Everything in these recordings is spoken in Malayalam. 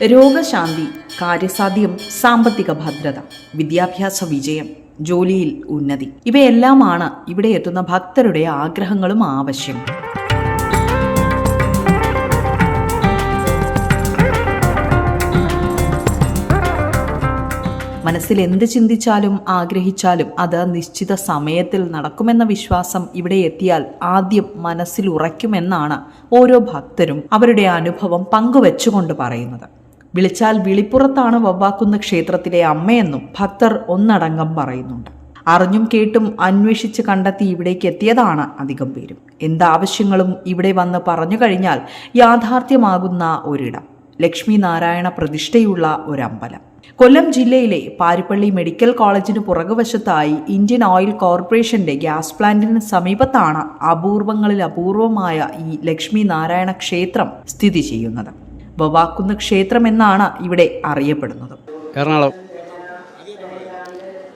രോഗശാന്തി കാര്യസാധ്യം സാമ്പത്തിക ഭദ്രത വിദ്യാഭ്യാസ വിജയം ജോലിയിൽ ഉന്നതി. ഇവയെല്ലാമാണ് ഇവിടെ എത്തുന്ന ഭക്തരുടെ ആഗ്രഹങ്ങളും ആവശ്യം. മനസ്സിൽ എന്ത് ചിന്തിച്ചാലും ആഗ്രഹിച്ചാലും അത് നിശ്ചിത സമയത്തിൽ നടക്കുമെന്ന വിശ്വാസം ഇവിടെ എത്തിയാൽ ആദ്യം മനസ്സിൽ ഉറയ്ക്കുമെന്നാണ് ഓരോ ഭക്തരും അവരുടെ അനുഭവം പങ്കുവെച്ചുകൊണ്ട് പറയുന്നത്. വിളിച്ചാൽ വിളിപ്പുറത്താണ് വവ്വാക്കുന്ന ക്ഷേത്രത്തിലെ അമ്മയെന്നും ഭക്തർ ഒന്നടങ്കം പറയുന്നുണ്ട്. അറിഞ്ഞും കേട്ടും അന്വേഷിച്ച് കണ്ടെത്തി ഇവിടേക്ക് എത്തിയതാണ് അധികം പേരും. എന്താവശ്യങ്ങളും ഇവിടെ വന്ന് പറഞ്ഞു കഴിഞ്ഞാൽ യാഥാർത്ഥ്യമാകുന്ന ഒരിടം. ലക്ഷ്മി നാരായണ പ്രതിഷ്ഠയുള്ള ഒരമ്പലം. കൊല്ലം ജില്ലയിലെ പാരിപ്പള്ളി മെഡിക്കൽ കോളേജിന് പുറകുവശത്തായി ഇന്ത്യൻ ഓയിൽ കോർപ്പറേഷന്റെ ഗ്യാസ് പ്ലാന്റിന് സമീപത്താണ് അപൂർവങ്ങളിൽ അപൂർവമായ ഈ ലക്ഷ്മി നാരായണ ക്ഷേത്രം സ്ഥിതി ചെയ്യുന്നത്. വവാക്കുന്ന് ക്ഷേത്രം എന്നാണ് ഇവിടെ അറിയപ്പെടുന്നത്. എറണാകുളം.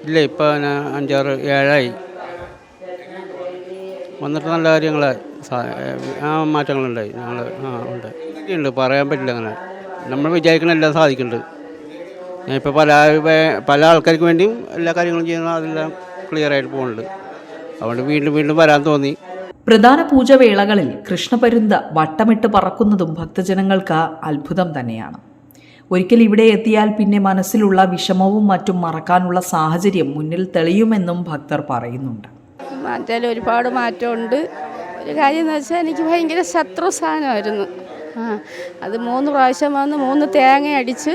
ഇല്ല ഇപ്പോൾ ഞാൻ അഞ്ചാറ് ഏഴായി. വന്നിട്ട് നല്ല കാര്യങ്ങൾ ആ മാറ്റങ്ങളുണ്ടായി. ഞങ്ങൾ ആ ഉണ്ട്. ഉണ്ട് പറയാൻ പറ്റില്ല അങ്ങനെ. നമ്മൾ വിചാരിക്കണ എല്ലാം സാധിക്കുന്നുണ്ട്. ഞാൻ ഇപ്പോൾ പല പല ആൾക്കാർക്ക് വേണ്ടിയും എല്ലാ കാര്യങ്ങളും ചെയ്യുന്ന അതെല്ലാം ക്ലിയർ ആയിട്ട് പോകുന്നുണ്ട് അതുകൊണ്ട് വീണ്ടും വീണ്ടും വരാൻ തോന്നി. പ്രധാന പൂജവേളകളിൽ കൃഷ്ണപരുന്ത വട്ടമിട്ട് പറക്കുന്നതും ഭക്തജനങ്ങൾക്ക് അത്ഭുതം തന്നെയാണ്. ഒരിക്കൽ ഇവിടെ എത്തിയാൽ പിന്നെ മനസ്സിലുള്ള വിഷമവും മറ്റും മറക്കാനുള്ള സാഹചര്യം മുന്നിൽ തെളിയുമെന്നും ഭക്തർ പറയുന്നുണ്ട്. മാറ്റാൻ ഒരുപാട് മാറ്റമുണ്ട്. ഒരു കാര്യം എന്ന് വെച്ചാൽ എനിക്ക് ഭയങ്കര ശത്രു സാധനമായിരുന്നു ആ അത് മൂന്ന് പ്രാവശ്യം വന്ന് മൂന്ന് തേങ്ങ അടിച്ച്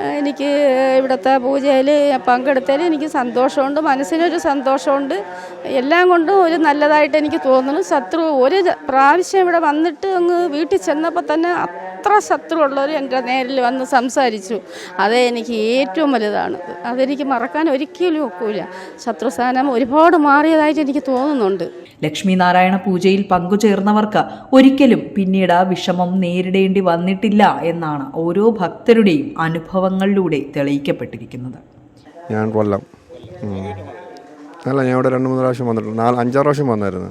എനിക്ക് ഇവിടുത്തെ പൂജയിൽ പങ്കെടുത്തതിൽ എനിക്ക് സന്തോഷമുണ്ട്. മനസ്സിനൊരു സന്തോഷമുണ്ട്. എല്ലാം കൊണ്ടും ഒരു നല്ലതായിട്ട് എനിക്ക് തോന്നുന്നു. ശത്രു ഒരു പ്രാവശ്യം ഇവിടെ വന്നിട്ട് അങ്ങ് വീട്ടിൽ ചെന്നപ്പോൾ തന്നെ അത്ര ശത്രുവുള്ളവർ എന്റെ നേരിൽ വന്ന് സംസാരിച്ചു. അതേ എനിക്ക് ഏറ്റവും വലുതാണ്. അതെനിക്ക് മറക്കാൻ ഒരിക്കലും ഒക്കില്ല ശത്രുസ്ഥാനം ഒരുപാട് മാറിയതായിട്ട് എനിക്ക് തോന്നുന്നുണ്ട്. ലക്ഷ്മി നാരായണ പൂജയിൽ പങ്കുചേർന്നവർക്ക് ഒരിക്കലും പിന്നീട് വിഷമം നേരിടേണ്ടി വന്നിട്ടില്ല എന്നാണ് ഓരോ ഭക്തരുടെയും അനുഭവങ്ങളിലൂടെ തെളിയിക്കപ്പെട്ടിരിക്കുന്നത്. ഞാൻ കൊല്ലം. അല്ല ഞാൻ ഇവിടെ രണ്ട് മൂന്ന് പ്രാവശ്യം വന്നിട്ടുണ്ട്. നാല് അഞ്ചാറ് പ്രാവശ്യം വന്നായിരുന്നു.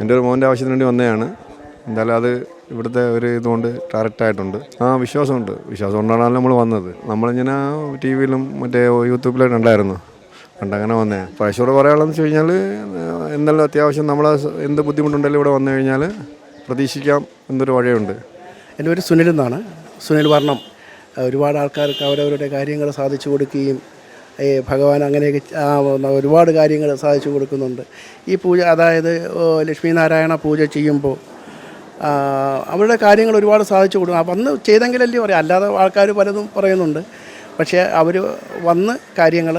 എന്റെ ഒരു മോന്റെ ആവശ്യത്തിന് വേണ്ടി വന്നതാണ്. എന്തായാലും അത് ഇവിടുത്തെ ഒരു ഇതുകൊണ്ട് ഡയറക്റ്റ് ആയിട്ടുണ്ട്. ആ വിശ്വാസമുണ്ട്. വിശ്വാസം കൊണ്ടാണ് നമ്മൾ വന്നത്. നമ്മളിങ്ങനെ ടി വിയിലും മറ്റേ യൂട്യൂബിലും ഉണ്ടായിരുന്നു. കണ്ടങ്ങനെ വന്നേ. പ്രാവശ്യമോട് പറയാനുള്ളതെന്ന് വെച്ച് കഴിഞ്ഞാൽ എന്തെല്ലാം അത്യാവശ്യം നമ്മൾ എന്ത് ബുദ്ധിമുട്ടുണ്ടെങ്കിലും ഇവിടെ വന്നു കഴിഞ്ഞാൽ പ്രതീക്ഷിക്കാം എന്നൊരു വഴിയുണ്ട്. എന്റെ പേര് സുനിൽ എന്നാണ്. സുനിൽ വർണം. ഒരുപാട് ആൾക്കാർക്ക് അവരവരുടെ കാര്യങ്ങൾ സാധിച്ചു കൊടുക്കുകയും ഈ ഭഗവാൻ അങ്ങനെയൊക്കെ ഒരുപാട് കാര്യങ്ങൾ സാധിച്ചു കൊടുക്കുന്നുണ്ട്. ഈ പൂജ അതായത് ലക്ഷ്മീനാരായണ ലക്ഷ്മി നാരായണ പൂജ ചെയ്യുമ്പോൾ അവരുടെ കാര്യങ്ങൾ ഒരുപാട് സാധിച്ചു കൊടുക്കും. അപ്പം വന്ന് ചെയ്തെങ്കിലല്ലേ പറയാം. അല്ലാതെ ആൾക്കാർ പലതും പറയുന്നുണ്ട്. പക്ഷേ അവർ വന്ന് കാര്യങ്ങൾ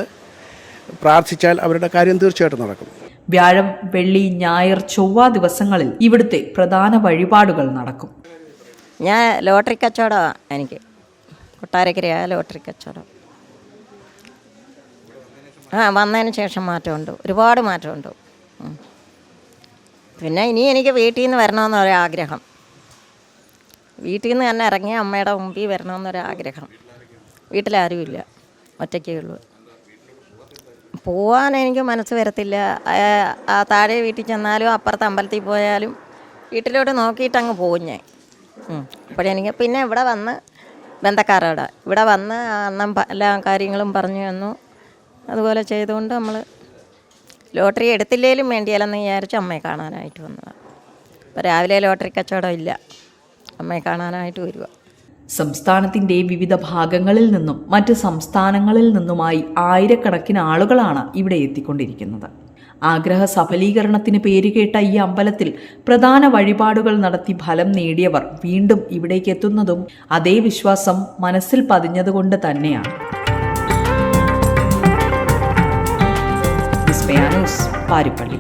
പ്രാർത്ഥിച്ചാൽ അവരുടെ കാര്യം തീർച്ചയായിട്ടും നടക്കും. വ്യാഴം വെള്ളി ഞായർ ചൊവ്വ ദിവസങ്ങളിൽ ഇവിടുത്തെ പ്രധാന വഴിപാടുകൾ നടക്കും. ഞാൻ ലോട്ടറി കച്ചവടമാണ് എനിക്ക്. കൊട്ടാരക്കരയായ ലോട്ടറി കച്ചവടം. ആ വന്നതിന് ശേഷം മാറ്റമുണ്ട്. ഒരുപാട് മാറ്റമുണ്ട്. പിന്നെ ഇനി എനിക്ക് വീട്ടിൽ നിന്ന് വരണമെന്നൊരാഗ്രഹം. വീട്ടിൽ നിന്ന് തന്നെ ഇറങ്ങി അമ്മയുടെ മുമ്പിൽ വരണമെന്നൊരാഗ്രഹം. വീട്ടിലാരുമില്ല. ഒറ്റയ്ക്കേ ഉള്ളൂ. പോവാൻ എനിക്ക് മനസ്സ് വരത്തില്ല. ആ- താഴെ വീട്ടിൽ ചെന്നാലും അപ്പുറത്ത് അമ്പലത്തിൽ പോയാലും വീട്ടിലോട്ട് നോക്കിയിട്ട് അങ്ങ് പോകും ഞാൻ അപ്പോഴെനിക്ക് പിന്നെ ഇവിടെ വന്ന് ബന്ധക്കാരോട് ഇവിടെ വന്ന് അന്നം എല്ലാ കാര്യങ്ങളും പറഞ്ഞു തന്നു. അതുപോലെ ചെയ്തുകൊണ്ട് നമ്മൾ ലോട്ടറി എടുത്തില്ലേലും വേണ്ടിയാലെന്ന് വിചാരിച്ച് അമ്മയെ കാണാനായിട്ട് വന്നതാണ് അപ്പോൾ രാവിലെ ലോട്ടറി കച്ചവടം ഇല്ല. അമ്മയെ കാണാനായിട്ട് വരിക സംസ്ഥാനത്തിന്റെ വിവിധ ഭാഗങ്ങളിൽ നിന്നും മറ്റ് സംസ്ഥാനങ്ങളിൽ നിന്നുമായി ആയിരക്കണക്കിന് ആളുകളാണ് ഇവിടെ എത്തിക്കൊണ്ടിരിക്കുന്നത്. ആഗ്രഹ സഫലീകരണത്തിന് പേരുകേട്ട ഈ അമ്പലത്തിൽ പ്രധാന വഴിപാടുകൾ നടത്തി ഫലം നേടിയവർ വീണ്ടും ഇവിടേക്ക് എത്തുന്നതും അതേ വിശ്വാസം മനസ്സിൽ പതിഞ്ഞതുകൊണ്ട് തന്നെയാണ്. പാരിപ്പള്ളി.